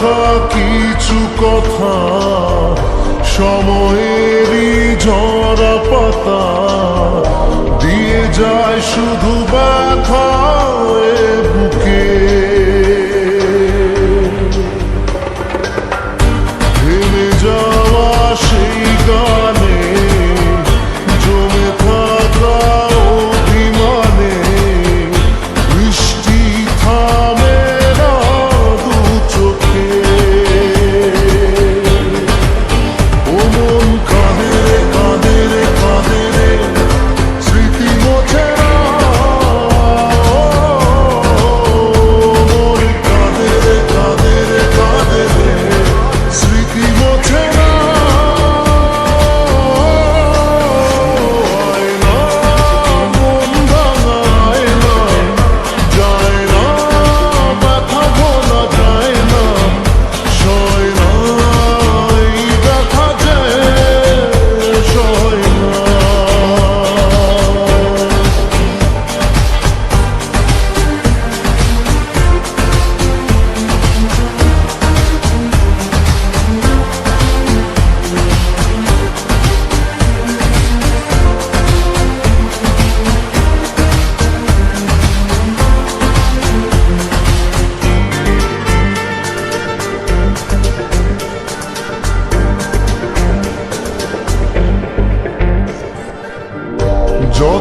রাখা কিছু কথা সময়েরই জরা পাতা দিয়ে যায় শুধু ব্যথা।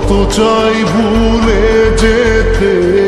কত চাই ভুলে যেতে।